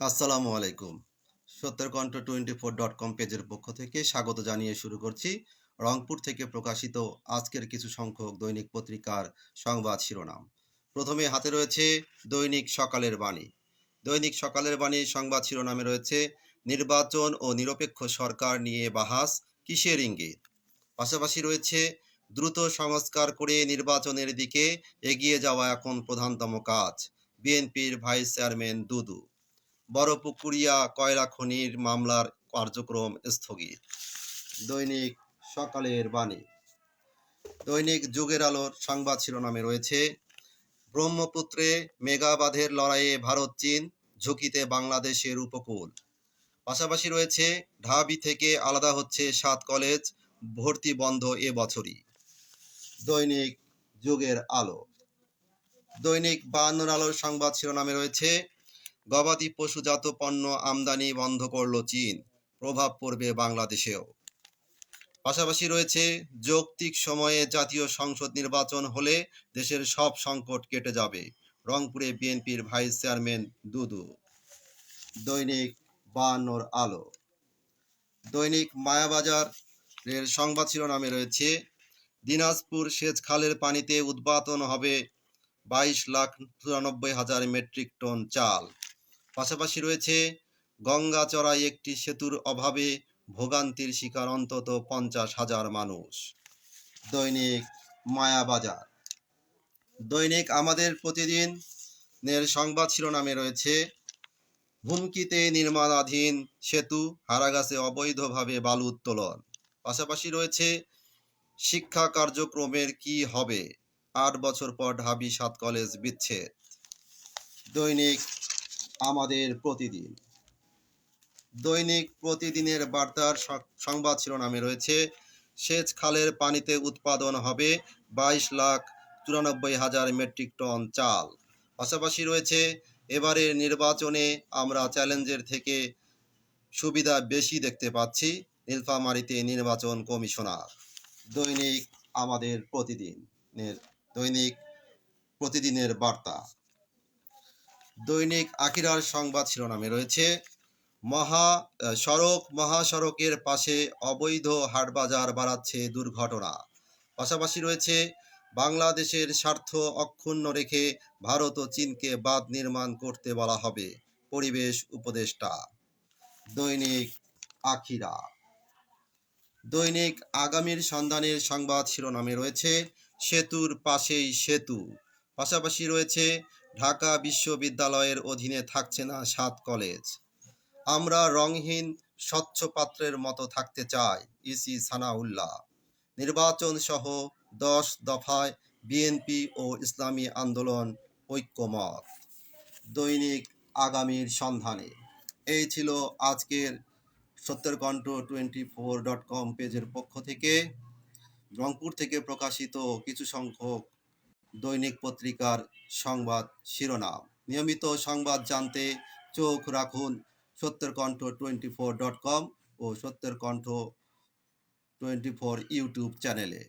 আসসালামু আলাইকুম। সত্যের কণ্ঠ টোয়েন্টি ফোর ডট কম পেজের পক্ষ থেকে স্বাগত জানিয়ে শুরু করছি রংপুর থেকে প্রকাশিত আজকের কিছু সংখ্যক দৈনিক পত্রিকার সংবাদ শিরোনাম। প্রথমে হাতে রয়েছে দৈনিক সকালের বাণী। দৈনিক সকালের বাণী সংবাদ শিরোনামে রয়েছে, নির্বাচন ও নিরপেক্ষ সরকার নিয়ে বাহাস, কিসের ইঙ্গিত? পাশাপাশি রয়েছে, দ্রুত সংস্কার করে নির্বাচনের দিকে এগিয়ে যাওয়া এখন প্রধানতম কাজ। বিএনপির ভাইস চেয়ারম্যান দুদু। বড়পুকুরিয়া কয়লা খনির মামলার কার্যক্রম স্থগিত। দৈনিক সকালের বাণী। দৈনিক যুগের আলোর সংবাদ শিরোনামে রয়েছে, ব্রহ্মপুত্রে মেগাবাঁধের লড়াইয়ে ভারত, চীন ঝুঁকিতে বাংলাদেশের উপকূল। পাশাপাশি রয়েছে, ঢাবি থেকে আলাদা হচ্ছে সাত কলেজ, ভর্তি বন্ধ এ বছরই। দৈনিক যুগের আলো। দৈনিক বায়ান্নর আলোর সংবাদ শিরোনামে রয়েছে গবাদি পশুজাত পণ্য আমদানি বন্ধ করল চীন। প্রভাব পড়বে বাংলাদেশেও। পাশাপাশি রয়েছে, যৌক্তিক সময়ে জাতীয় সংসদ নির্বাচন হলে দেশের সব সংকট কেটে যাবে। রংপুরে বিএনপির ভাইস চেয়ারম্যান দুদু। দৈনিক বায়ান্নর আলো। দৈনিক মায়াবাজার এর সংবাদ শিরোনামে রয়েছে, দিনাজপুর সেচ খালের পানিতে উদ্বাতন হবে বাইশ লাখ চুরানব্বই হাজার মেট্রিক টন চাল। পাশাপাশি রয়েছে গঙ্গাচড়ায় একটি সেতুর অভাবে ভোগান্তির শিকার অন্তত পঞ্চাশ হাজার মানুষ। দৈনিক মায়াবাজার দৈনিক আমাদের প্রতিদিন এর সংবাদ শিরোনামে রয়েছে, হুমকিতে নির্মাণাধীন সেতু, হারাগাছে অবৈধভাবে বালু উত্তোলন। পাশাপাশি রয়েছে, শিক্ষা কার্যক্রমের কি হবে? আট বছর পর ঢাবি সাত কলেজ বিচ্ছেদ। দৈনিক আমাদের প্রতিদিন। দৈনিক প্রতিদিনের বার্তার সংবাদ শিরোনামে রয়েছে, সেচ খালের পানিতে উৎপাদন হবে বাইশ লাখ চুরানব্বই হাজার মেট্রিক টন চাল। পাশাপাশি রয়েছে, এবারের নির্বাচনে আমরা চ্যালেঞ্জের থেকে সুবিধা বেশি দেখতে পাচ্ছি, নীলফামারীতে নির্বাচন কমিশনার। দৈনিক আমাদের প্রতিদিনের দৈনিক প্রতিদিনের বার্তা। দৈনিক আকিরার সংবাদ শিরোনামে রয়েছে, মহা সড়ক, মহাসড়কের পাশে অবৈধ হাটবাজার বাড়াচ্ছে দুর্ঘটনা। পাশাপাশি রয়েছে, বাংলাদেশের স্বার্থ অক্ষুণ্ণ রেখে ভারত ও চীনকে বাঁধ নির্মাণ করতে বলা হবে, পরিবেশ উপদেষ্টা। দৈনিক আখিরা। দৈনিক আগামীর সন্ধানের সংবাদ শিরোনামে রয়েছে, সেতুর পাশেই সেতু। পাশাপাশি রয়েছে ঢাকা বিশ্ববিদ্যালয়ের অধীনে থাকছে না সাত কলেজ। আমরা রংহীন স্বচ্ছ পাত্রের মতো থাকতে চাই, ইসি সানাউল্লাহ। নির্বাচন সহ দশ দফায় বিএনপি ও ইসলামী আন্দোলন ঐক্যমত। দৈনিক আগামীর সন্ধানে। এই ছিল আজকের সত্যের কণ্ঠ টোয়েন্টি ফোর ডট কম পেজের পক্ষ থেকে। রংপুর থেকে প্রকাশিত কিছু সংখ্যক দৈনিক পত্রিকার সংবাদ শিরোনাম। নিয়মিত সংবাদ জানতে চোখ রাখুন সত্যের কণ্ঠ টোয়েন্টি ফোর ডট কম ও সত্যের কণ্ঠ টোয়েন্টি ফোর ইউটিউব চ্যানেলে